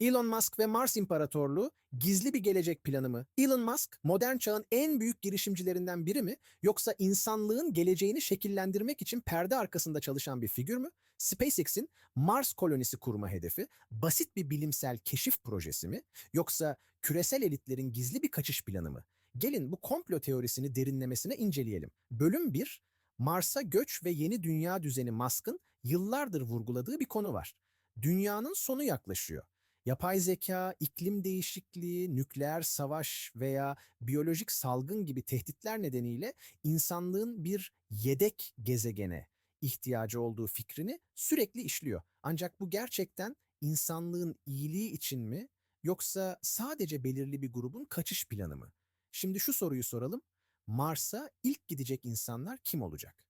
Elon Musk ve Mars İmparatorluğu gizli bir gelecek planı mı? Elon Musk modern çağın en büyük girişimcilerinden biri mi? Yoksa insanlığın geleceğini şekillendirmek için perde arkasında çalışan bir figür mü? SpaceX'in Mars kolonisi kurma hedefi basit bir bilimsel keşif projesi mi? Yoksa küresel elitlerin gizli bir kaçış planı mı? Gelin bu komplo teorisini derinlemesine inceleyelim. Bölüm 1, Mars'a göç ve yeni dünya düzeni Musk'ın yıllardır vurguladığı bir konu var. Dünyanın sonu yaklaşıyor. Yapay zeka, iklim değişikliği, nükleer savaş veya biyolojik salgın gibi tehditler nedeniyle insanlığın bir yedek gezegene ihtiyacı olduğu fikrini sürekli işliyor. Ancak bu gerçekten insanlığın iyiliği için mi yoksa sadece belirli bir grubun kaçış planı mı? Şimdi şu soruyu soralım. Mars'a ilk gidecek insanlar kim olacak?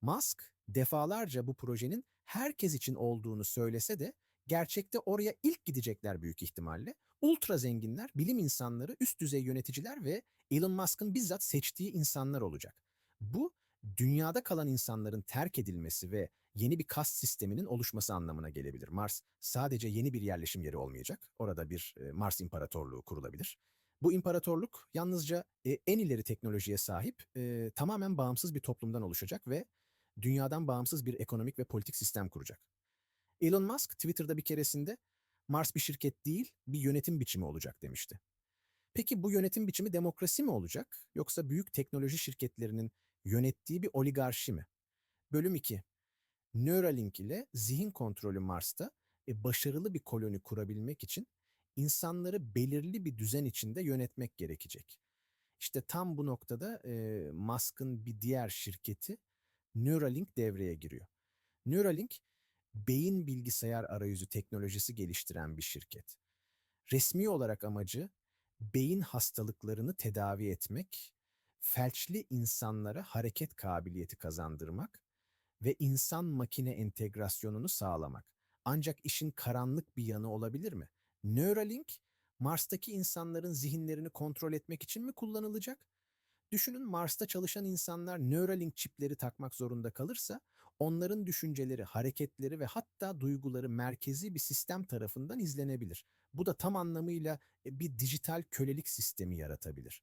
Musk defalarca bu projenin herkes için olduğunu söylese de gerçekte oraya ilk gidecekler büyük ihtimalle. Ultra zenginler, bilim insanları, üst düzey yöneticiler ve Elon Musk'ın bizzat seçtiği insanlar olacak. Bu dünyada kalan insanların terk edilmesi ve yeni bir kast sisteminin oluşması anlamına gelebilir. Mars sadece yeni bir yerleşim yeri olmayacak. Orada bir e, Mars İmparatorluğu kurulabilir. Bu imparatorluk yalnızca e, en ileri teknolojiye sahip, e, tamamen bağımsız bir toplumdan oluşacak ve dünyadan bağımsız bir ekonomik ve politik sistem kuracak. Elon Musk Twitter'da bir keresinde Mars bir şirket değil, bir yönetim biçimi olacak demişti. Peki bu yönetim biçimi demokrasi mi olacak yoksa büyük teknoloji şirketlerinin yönettiği bir oligarşi mi? Bölüm 2. Neuralink ile zihin kontrolü Mars'ta e, başarılı bir koloni kurabilmek için insanları belirli bir düzen içinde yönetmek gerekecek. İşte tam bu noktada e, Musk'ın bir diğer şirketi Neuralink devreye giriyor. Neuralink, beyin bilgisayar arayüzü teknolojisi geliştiren bir şirket. Resmi olarak amacı beyin hastalıklarını tedavi etmek, felçli insanlara hareket kabiliyeti kazandırmak ve insan makine entegrasyonunu sağlamak. Ancak işin karanlık bir yanı olabilir mi? Neuralink, Mars'taki insanların zihinlerini kontrol etmek için mi kullanılacak? Düşünün Mars'ta çalışan insanlar Neuralink çipleri takmak zorunda kalırsa onların düşünceleri, hareketleri ve hatta duyguları merkezi bir sistem tarafından izlenebilir. Bu da tam anlamıyla e, bir dijital kölelik sistemi yaratabilir.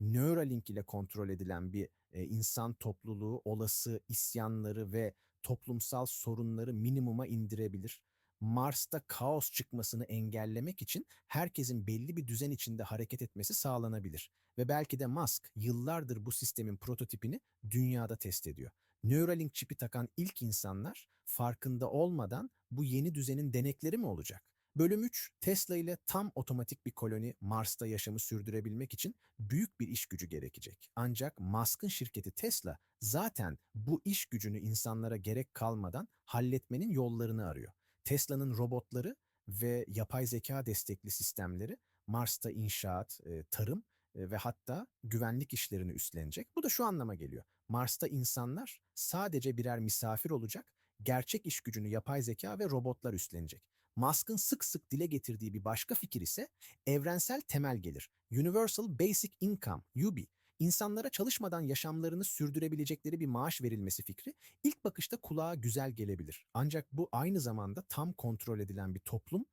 Neuralink ile kontrol edilen bir e, insan topluluğu olası isyanları ve toplumsal sorunları minimuma indirebilir. Mars'ta kaos çıkmasını engellemek için herkesin belli bir düzen içinde hareket etmesi sağlanabilir. Ve belki de Musk yıllardır bu sistemin prototipini dünyada test ediyor. Neuralink çipi takan ilk insanlar farkında olmadan bu yeni düzenin denekleri mi olacak? Bölüm 3, Tesla ile tam otomatik bir koloni Mars'ta yaşamı sürdürebilmek için büyük bir iş gücü gerekecek. Ancak Musk'ın şirketi Tesla zaten bu iş gücünü insanlara gerek kalmadan halletmenin yollarını arıyor. Tesla'nın robotları ve yapay zeka destekli sistemleri Mars'ta inşaat, tarım ve hatta güvenlik işlerini üstlenecek. Bu da şu anlama geliyor. Mars'ta insanlar sadece birer misafir olacak, gerçek iş gücünü yapay zeka ve robotlar üstlenecek. Musk'ın sık sık dile getirdiği bir başka fikir ise evrensel temel gelir. Universal Basic Income, UBI. İnsanlara çalışmadan yaşamlarını sürdürebilecekleri bir maaş verilmesi fikri ilk bakışta kulağa güzel gelebilir. Ancak bu aynı zamanda tam kontrol edilen bir toplum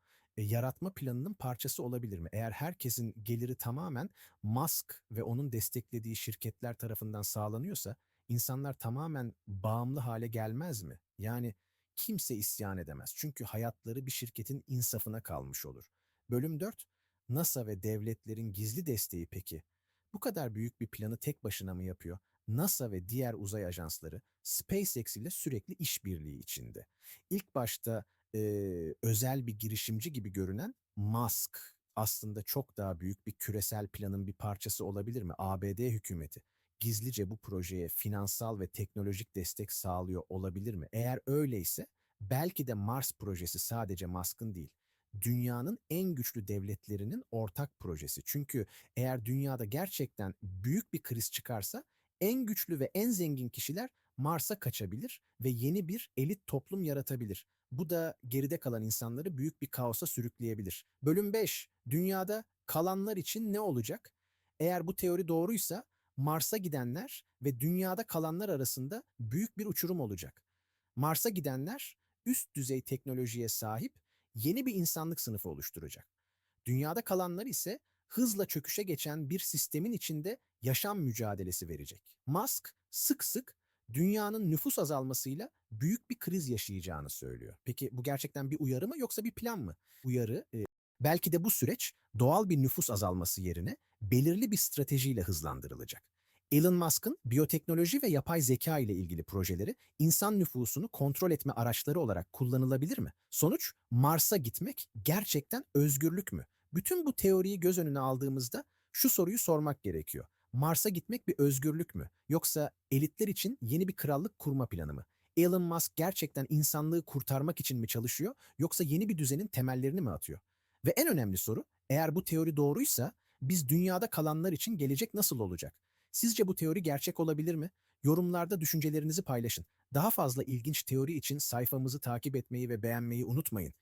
yaratma planının parçası olabilir mi? Eğer herkesin geliri tamamen Musk ve onun desteklediği şirketler tarafından sağlanıyorsa insanlar tamamen bağımlı hale gelmez mi? Yani kimse isyan edemez. Çünkü hayatları bir şirketin insafına kalmış olur. Bölüm 4. NASA ve devletlerin gizli desteği peki? Bu kadar büyük bir planı tek başına mı yapıyor? NASA ve diğer uzay ajansları SpaceX ile sürekli işbirliği içinde. İlk başta e, özel bir girişimci gibi görünen Musk aslında çok daha büyük bir küresel planın bir parçası olabilir mi? ABD hükümeti gizlice bu projeye finansal ve teknolojik destek sağlıyor olabilir mi? Eğer öyleyse belki de Mars projesi sadece Musk'ın değil, dünyanın en güçlü devletlerinin ortak projesi. Çünkü eğer dünyada gerçekten büyük bir kriz çıkarsa en güçlü ve en zengin kişiler Mars'a kaçabilir ve yeni bir elit toplum yaratabilir. Bu da geride kalan insanları büyük bir kaosa sürükleyebilir. Bölüm 5. Dünyada kalanlar için ne olacak? Eğer bu teori doğruysa Mars'a gidenler ve dünyada kalanlar arasında büyük bir uçurum olacak. Mars'a gidenler üst düzey teknolojiye sahip yeni bir insanlık sınıfı oluşturacak. Dünyada kalanlar ise hızla çöküşe geçen bir sistemin içinde yaşam mücadelesi verecek. Musk sık sık dünyanın nüfus azalmasıyla büyük bir kriz yaşayacağını söylüyor. Peki bu gerçekten bir uyarı mı yoksa bir plan mı? Uyarı, e, belki de bu süreç doğal bir nüfus azalması yerine belirli bir stratejiyle hızlandırılacak. Elon Musk'ın biyoteknoloji ve yapay zeka ile ilgili projeleri insan nüfusunu kontrol etme araçları olarak kullanılabilir mi? Sonuç Mars'a gitmek gerçekten özgürlük mü? Bütün bu teoriyi göz önüne aldığımızda şu soruyu sormak gerekiyor. Mars'a gitmek bir özgürlük mü? Yoksa elitler için yeni bir krallık kurma planı mı? Elon Musk gerçekten insanlığı kurtarmak için mi çalışıyor yoksa yeni bir düzenin temellerini mi atıyor? Ve en önemli soru, eğer bu teori doğruysa biz dünyada kalanlar için gelecek nasıl olacak? Sizce bu teori gerçek olabilir mi? Yorumlarda düşüncelerinizi paylaşın. Daha fazla ilginç teori için sayfamızı takip etmeyi ve beğenmeyi unutmayın.